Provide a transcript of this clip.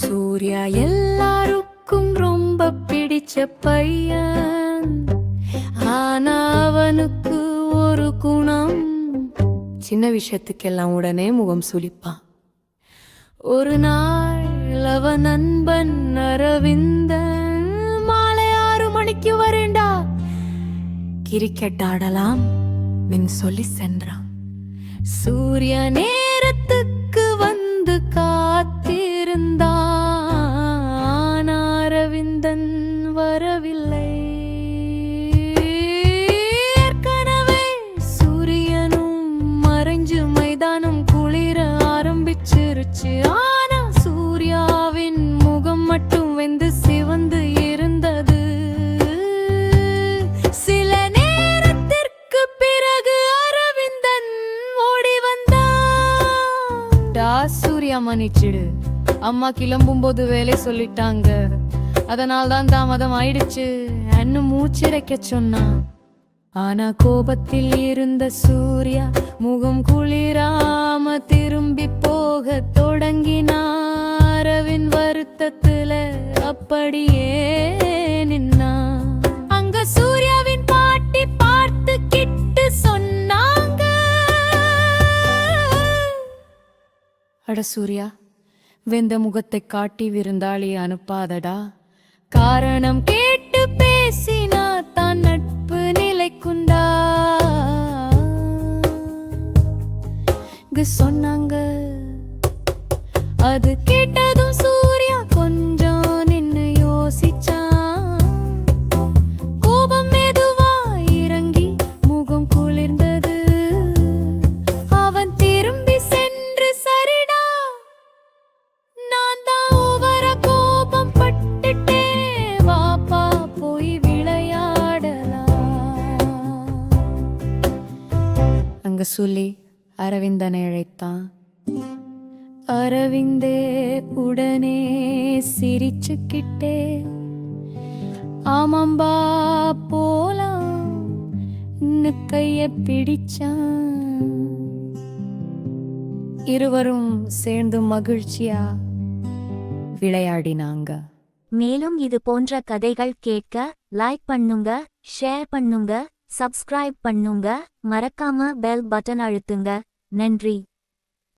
சூர்யா எல்லாருக்கும் ரொம்ப பிடிச்ச பையன். ஆனா அவனுக்கு ஒரு குணம். சின்ன விஷயத்துக்கெல்லாம் உடனே முகம் சுளிப்பான். ஒரு நாள் அவன் நண்பன் அரவிந்தன் மாலை ஆறு மணிக்கு வரேண்டா கிரிக்கெட் ஆடலாம் மின் சொல்லி சென்றான். சூரியனே ஆரம்பிச்சிருச்சு ஆனா சூர்யாவின் முகம் மட்டும் வெந்து சிவந்து இருந்தது. சில நேரத்திற்கு பிறகு அரவிந்தன் ஓடி வந்தான். டா சூர்யா மன்னிச்சிடு. அம்மா கிளம்பும்போது வேலை சொல்லிட்டாங்க. அதனால் தான் தாமதம் ஆயிடுச்சு. அன்னு மூச்சிரைக்க சொன்னான். ஆனா கோபத்தில் இருந்த சூர்யா முகம் குளிராம திரும்பி போக தொடங்கினாரவின் வருத்தத்துல அப்படியே நின்னா. அங்க சூர்யாவின் பாட்டி பார்த்து கிட்டு சொன்னாங்க. அட சூர்யா வெந்த முகத்தை காட்டி விருந்தாளி அனுப்பாதடா. காரணம் கேட்டு சொன்னாங்க. அது கேட்டதும் சூர்யா கொஞ்சம் நின்னு யோசிச்சான். கோபம் மெதுவா இறங்கி முகம் குளிர்ந்தது. அவன் திரும்பி சென்று சரிடா நான் தான் ஓவர கோபம் பட்டுட்டேன் வாப்பா போய் விளையாடலாம். அங்க சொல்லி அரவிந்தனை அழைத்தான். அரவிந்தே உடனே சிரிச்சுக்கிட்டே ஆமாம்பா போலாம். கைய பிடிச்சான். இருவரும் சேர்ந்து மகிழ்ச்சியா விளையாடினாங்க. மேலும் இது போன்ற கதைகள் கேட்க லைக் பண்ணுங்க ஷேர் பண்ணுங்க. சப்ஸ்கிரைப் பண்ணுங்க. மறக்காம பெல் பட்டன் அழுத்துங்க. நன்றி.